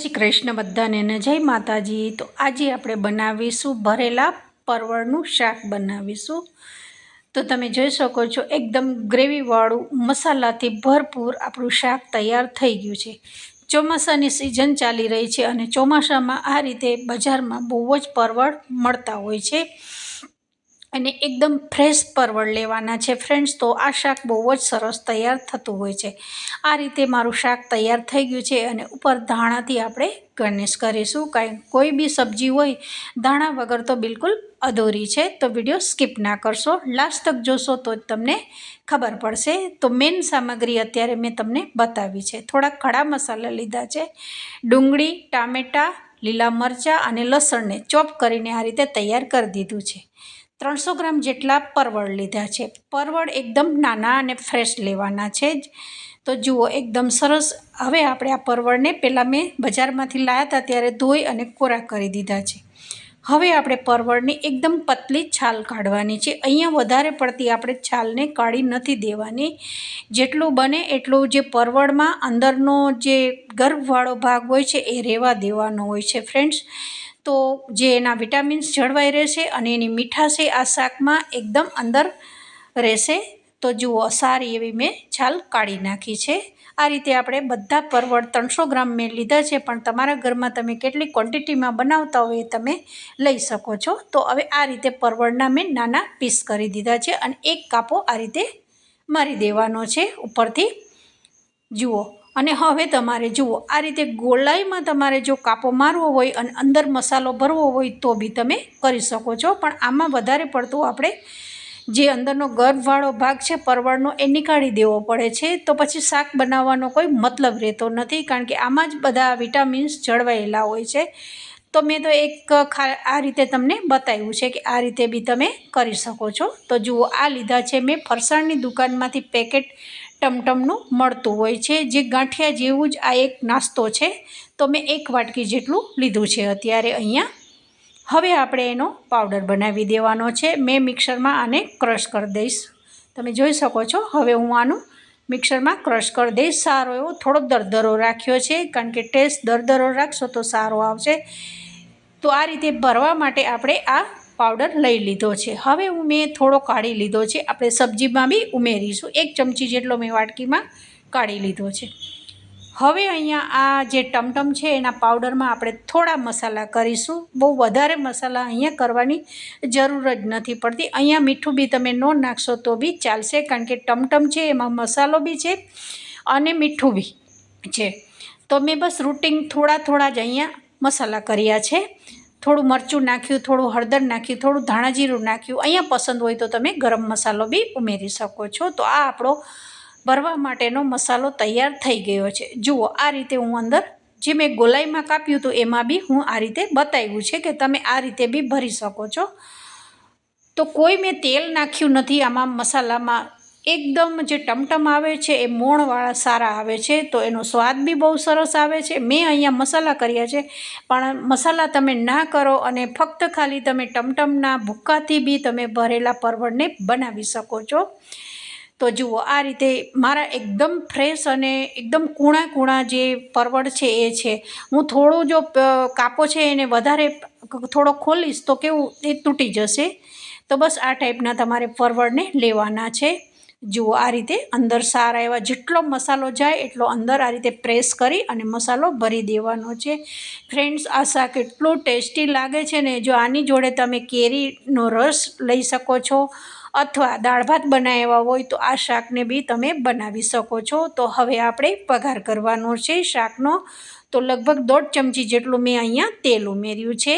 શ્રી કૃષ્ણ બધાને જય માતાજી. તો આજે આપણે બનાવીશું ભરેલા પરવળનું શાક બનાવીશું. તો તમે જોઈ શકો છો, એકદમ ગ્રેવીવાળું, મસાલાથી ભરપૂર આપણું શાક તૈયાર થઈ ગયું છે. ચોમાસાની સિઝન ચાલી રહી છે અને ચોમાસામાં આ રીતે બજારમાં બહુ જ પરવળ મળતા હોય છે. અને એકદમ ફ્રેશ પરવળ લેવાના છે. ફ્રેન્ડ્સ તો આ શાક બહુ જ સરસ તૈયાર થતું હોય છે. આ રીતે મારું શાક તૈયાર થઈ ગયું છે અને ઉપર ધાણાથી આપણે ગાર્નિશ કરીશું. કાંઈ કોઈ બી સબ્જી હોય, ધાણા વગર તો બિલકુલ અધૂરી છે. તો વીડિયો સ્કીપ ના કરશો. લાસ્ટ તક જોશો તો જ તમને ખબર પડશે. તો મેઇન સામગ્રી અત્યારે મેં તમને બતાવી છે. થોડાક ખડા મસાલા લીધા છે. ડુંગળી, ટામેટાં, લીલા મરચાં અને લસણને ચોપ કરીને આ રીતે તૈયાર કરી દીધું છે. ત્રણસો ગ્રામ જેટલા પરવળ લીધા છે. પરવળ એકદમ નાના અને ફ્રેશ લેવાના છે જ. તો જુઓ, એકદમ સરસ. હવે આપણે આ પરવળને પહેલાં મેં બજારમાંથી લાવ્યા હતા ત્યારે ધોઈ અને કોરા કરી દીધા છે. હવે આપણે પરવળની એકદમ પતલી છાલ કાઢવાની છે. અહીંયા વધારે પડતી આપણે છાલને કાઢી નથી દેવાની. જેટલું બને એટલું જે પરવળમાં અંદરનો જે ગર્ભવાળો ભાગ હોય છે, એ રહેવા દેવાનો હોય છે, ફ્રેન્ડ્સ. તો જે એના વિટામિન્સ જળવાઈ રહેશે અને એની મીઠાશે આ શાકમાં એકદમ અંદર રહેશે. તો જુઓ સારી એવી મેં છાલ કાઢી નાખી છે. આ રીતે આપણે બધા પરવળ ત્રણસો ગ્રામ મેં લીધા છે, પણ તમારા ઘરમાં તમે કેટલી ક્વોન્ટિટીમાં બનાવતા હોય એ તમે લઈ શકો છો. તો હવે આ રીતે પરવળના મેં નાના પીસ કરી દીધા છે અને એક કાપો આ રીતે મારી દેવાનો છે ઉપરથી. જુઓ અને હવે તમારે જુઓ, આ રીતે ગોળાઈમાં તમારે જો કાપો મારવો હોય અને અંદર મસાલો ભરવો હોય તો બી તમે કરી શકો છો. પણ આમાં વધારે પડતું આપણે જે અંદરનો ગર્ભવાળો ભાગ છે, પરવળનો એ નીકાળી દેવો પડે છે. તો પછી શાક બનાવવાનો કોઈ મતલબ રહેતો નથી, કારણ કે આમાં જ બધા વિટામિન્સ જળવાયેલા હોય છે. તો મેં તો એક આ રીતે તમને બતાવ્યું છે કે આ રીતે બી તમે કરી શકો છો. તો જુઓ, આ લીધા છે મેં ફરસાણની દુકાનમાંથી પેકેટ ટમટમનું મળતું હોય છે. જે ગાંઠિયા જેવું જ આ એક નાસ્તો છે. તો મેં એક વાટકી જેટલું લીધું છે અત્યારે અહીંયા. હવે આપણે એનો પાવડર બનાવી દેવાનો છે. મેં મિક્સરમાં આને ક્રશ કરી દઈશ. તમે જોઈ શકો છો, હવે હું આનું મિક્સરમાં ક્રશ કરી દઈશ. સારો એવો થોડોક દરદરો રાખ્યો છે. કારણ કે ટેસ્ટ દરદરો રાખશો તો સારો આવશે. તો આ રીતે ભરવા માટે આપણે આ પાવડર લઈ લીધો છે. હવે હું મેં થોડો કાઢી લીધો છે. આપણે સબ્જીમાં બી ઉમેરીશું. એક ચમચી જેટલો મેં વાટકીમાં કાઢી લીધો છે. હવે અહીંયા આ જે ટમટમ છે એના પાવડરમાં આપણે થોડા મસાલા કરીશું. બહુ વધારે મસાલા અહીંયા કરવાની જરૂર જ નથી પડતી. અહીંયા મીઠું બી તમે ન નાખશો તો બી ચાલશે. કારણ કે ટમટમ છે, એમાં મસાલો બી છે અને મીઠું બી છે. તો મેં બસ રૂટિંગ થોડા થોડા જ અહીંયા મસાલા કર્યા છે. થોડું મરચું નાખ્યું, થોડું હળદર નાખ્યું, થોડું ધાણાજીરું નાખ્યું, અહીંયા પસંદ હોય તો તમે ગરમ મસાલો બી ઉમેરી શકો છો. તો આ આપણો ભરવા માટેનો મસાલો તૈયાર થઈ ગયો છે. જુઓ, આ રીતે હું અંદર જે મેં ગોલાઈમાં કાપ્યું હતું, એમાં બી હું આ રીતે બતાવ્યું છે કે તમે આ રીતે બી ભરી શકો છો. તો કોઈ મેં તેલ નાખ્યું નથી આમાં મસાલામાં એકદમ જે ટમટમ આવે છે, એ મોણવાળા સારા આવે છે, તો એનો સ્વાદ બી બહુ સરસ આવે છે. મેં અહીંયા મસાલા કર્યા છે, પણ મસાલા તમે ના કરો અને ફક્ત ખાલી તમે ટમટમના ભૂક્કાથી બી તમે ભરેલા પરવળને બનાવી શકો છો. તો જુઓ, આ રીતે મારા એકદમ ફ્રેશ અને એકદમ કૂણા કૂણા જે પરવળ છે, એ છે. હું થોડું જો કાપો છે, એને વધારે થોડો ખોલીશ તો કેવું, એ તૂટી જશે. તો બસ આ ટાઈપના તમારે પરવળને લેવાના છે. જુઓ, આ રીતે અંદર સારા એવા જેટલો મસાલો જાય એટલો અંદર આ રીતે પ્રેસ કરી અને મસાલો ભરી દેવાનો છે. ફ્રેન્ડ્સ આ શાક એટલું ટેસ્ટી લાગે છે ને? જો આની જોડે તમે કેરીનો રસ લઈ શકો છો અથવા દાળ ભાત બનાવ્યા હોય તો આ શાકને બી તમે બનાવી શકો છો. તો હવે આપણે પગાર કરવાનો છે શાકનો. તો લગભગ દોઢ ચમચી જેટલું મેં અહીંયા તેલ ઉમેર્યું છે.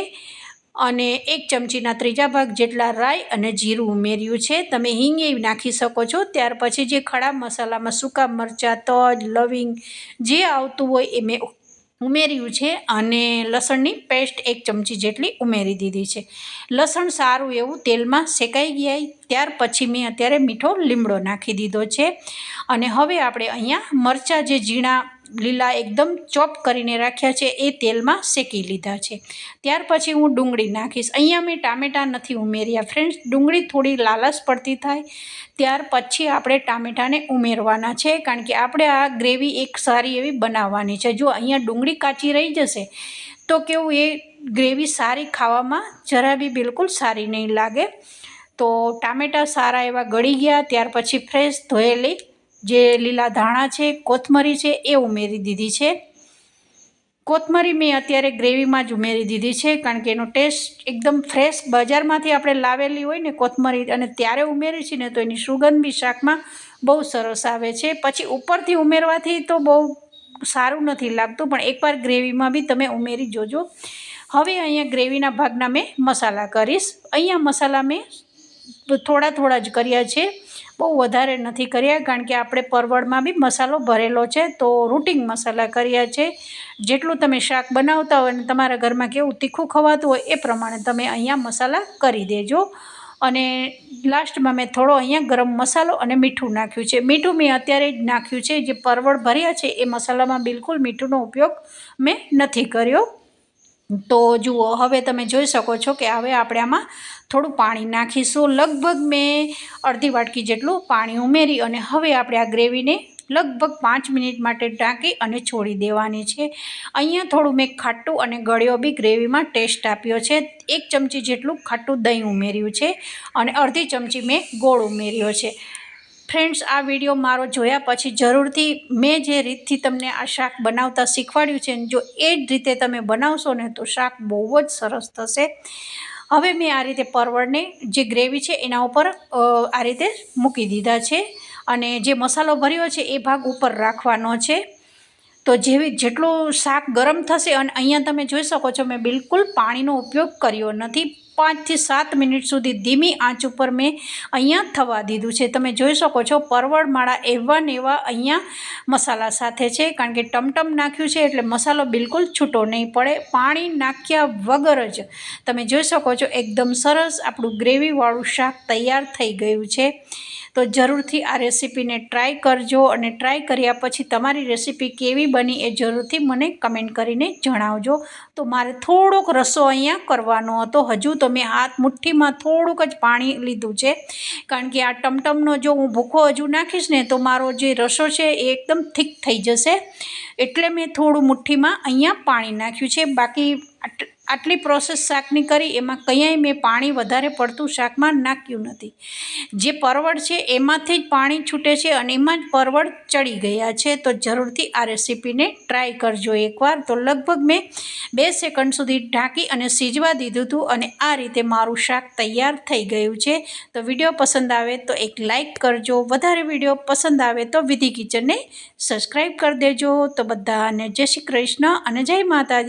અને એક ચમચીના ત્રીજા ભાગ જેટલા રાઈ અને જીરું ઉમેર્યું છે. તમે હિંગ એ નાખી શકો છો. ત્યાર પછી જે ખડા મસાલામાં સૂકા મરચાં, તજ, લવિંગ જે આવતું હોય એ મેં ઉમેર્યું છે અને લસણની પેસ્ટ એક ચમચી જેટલી ઉમેરી દીધી છે. લસણ સારું એવું તેલમાં શેકાઈ ગયા ત્યાર પછી મેં અત્યારે મીઠો લીમડો નાખી દીધો છે. અને હવે આપણે અહીંયા મરચાં જે ઝીણા લીલા એકદમ ચોપ કરીને રાખ્યા છે, એ તેલમાં શેકી લીધા છે. ત્યાર પછી હું ડુંગળી નાખીશ. અહીંયા મેં ટામેટાં નથી ઉમેર્યા. ફ્રેન્ડ્સ, ડુંગળી થોડી લાલચ પડતી થાય, ત્યાર પછી આપણે ટામેટાને ઉમેરવાના છે, કારણ કે આપણે આ ગ્રેવી એક સારી એવી બનાવવાની છે. જો અહીંયા ડુંગળી કાચી રહી જશે, તો કેવું એ ગ્રેવી સારી ખાવામાં જરા બી બિલકુલ સારી નહીં લાગે. તો ટામેટાં સારા એવા ગળી ગયા, ત્યાર પછી ફ્રેશ, ધોયેલી જે લીલા ધાણા છે, કોથમરી છે, એ ઉમેરી દીધી છે. કોથમરી મેં અત્યારે ગ્રેવીમાં જ ઉમેરી દીધી છે, કારણ કે એનો ટેસ્ટ એકદમ ફ્રેશ બજારમાંથી આપણે લાવેલી હોય ને કોથમરી અને ત્યારે ઉમેરી છે ને તો એની સુગંધ બી શાકમાં બહુ સરસ આવે છે. પછી ઉપરથી ઉમેરવાથી તો બહુ સારું નથી લાગતું, પણ એકવાર ગ્રેવીમાં બી તમે ઉમેરી જોજો. હવે અહીંયા ગ્રેવીના ભાગના મેં મસાલા કરીશ. અહીંયા મસાલા મેં થોડા થોડા જ કર્યા છે. બહુ વધારે નથી કર્યા કારણ કે આપણે પરવળમાં બી મસાલો ભરેલો છે. તો રૂટિંગ મસાલા કર્યા છે. જેટલું તમે શાક બનાવતા હોય અને તમારા ઘરમાં કેવું તીખું ખવાતું હોય એ પ્રમાણે તમે અહીંયા મસાલા કરી દેજો. અને લાસ્ટમાં મેં થોડો અહીંયા ગરમ મસાલો અને મીઠું નાખ્યું છે. મીઠું મેં અત્યારે જ નાખ્યું છે. જે પરવળ ભર્યા છે એ મસાલામાં બિલકુલ મીઠુંનો ઉપયોગ મેં નથી કર્યો. તો જુઓ, હવે તમે જોઈ શકો છો કે હવે આપણે આમાં થોડું પાણી નાખીશું. લગભગ મેં અડધી વાટકી જેટલું પાણી ઉમેરી અને હવે આપણે આ ગ્રેવીને લગભગ પાંચ મિનિટ માટે ઢાંકી અને છોડી દેવાની છે. અહીંયા થોડું મેં ખાટું અને ગળ્યો બી ગ્રેવીમાં ટેસ્ટ આપ્યો છે. એક ચમચી જેટલું ખાટું દહીં ઉમેર્યું છે અને અડધી ચમચી મેં ગોળ ઉમેર્યો છે. ફ્રેન્ડ્સ આ વીડિયો મારો જોયા પછી જરૂરથી મેં જે રીતથી તમને આ શાક બનાવતા શીખવાડ્યું છે જો એ જ રીતે તમે બનાવશો ને તો શાક બહુ જ સરસ થશે. હવે મેં આ રીતે પરવળને જે ગ્રેવી છે એના ઉપર આ રીતે મૂકી દીધા છે અને જે મસાલો ભર્યો છે એ ભાગ ઉપર રાખવાનો છે. તો જેવી, જેટલું શાક ગરમ થશે અને અહીંયા તમે જોઈ શકો છો મેં બિલકુલ પાણીનો ઉપયોગ કર્યો નથી. પાંચથી સાત મિનિટ સુધી ધીમી આંચ ઉપર મેં અહીંયા થવા દીધું છે. તમે જોઈ શકો છો, પરવળ માળા એવા ને એવા અહીંયા મસાલા સાથે છે, કારણ કે ટમટમ નાખ્યું છે એટલે મસાલો બિલકુલ છૂટો નહીં પડે. પાણી નાખ્યા વગર જ તમે જોઈ શકો છો, એકદમ સરસ આપણું ગ્રેવીવાળું શાક તૈયાર થઈ ગયું છે. તો જરૂરથી આ રેસીપીને ટ્રાય કરજો અને ટ્રાય કર્યા પછી તમારી રેસીપી કેવી બની એ જરૂરથી મને કમેન્ટ કરીને જણાવજો. તો મારે થોડોક રસો અહીંયા કરવાનો હતો, હજુ તો મેં હાથ મુઠ્ઠીમાં થોડુંક જ પાણી લીધું છે. કારણ કે આ ટમટમનો જો હું ભૂખો હજુ નાખીશ ને તો મારો જે રસો છે એ એકદમ થીક થઈ જશે. એટલે મેં થોડું મુઠ્ઠીમાં અહીંયા પાણી નાખ્યું છે. બાકી આટલી પ્રોસેસ શાકની કરી, એમાં કંયાય મેં પાણી વધારે પડતું શાકમાં નાખ્યું નથી. જે પરવળ છે, એમાંથી જ પાણી છૂટે છે અને એમાં જ પરવળ ચડી ગયા છે. તો જરૂરથી આ રેસીપીને ટ્રાય કરજો એકવાર. તો લગભગ મેં બે સેકન્ડ સુધી ઢાંકી અને સીજવા દીધું હતું અને આ રીતે મારું શાક તૈયાર થઈ ગયું છે. તો વીડિયો પસંદ આવે તો એક લાઇક કરજો. વધારે વીડિયો પસંદ આવે તો વિધિ કિચનને સબસ્ક્રાઈબ કરી દેજો. તો બધાને જય શ્રી કૃષ્ણ અને જય માતાજી.